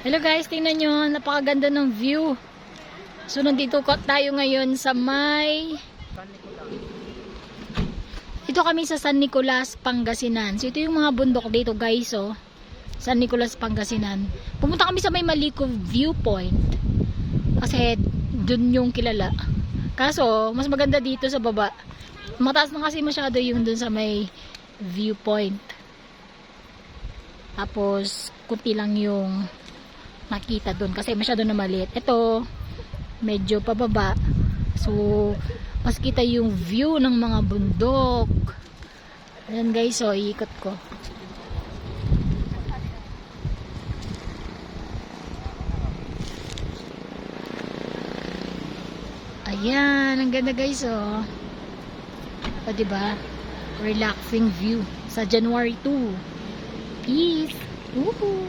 Hello guys, tingnan nyo, napakaganda ng view. So nandito tayo ngayon sa may... Ito kami sa San Nicolas, Pangasinan. So ito yung mga bundok dito guys, oh. San Nicolas, Pangasinan. Pumunta kami sa may Maliko viewpoint. Kasi dun yung kilala. Kaso, mas maganda dito sa baba. Mataas na kasi masyado yung dun sa may viewpoint. Tapos, kunti lang yung nakita dun kasi masyado na maliit. Ito, medyo pababa. So, mas kita yung view ng mga bundok. Ayan guys, so iikot ko. Ayan, ang ganda guys, oh. O, diba? Relaxing view sa January 2. Peace! Woohoo!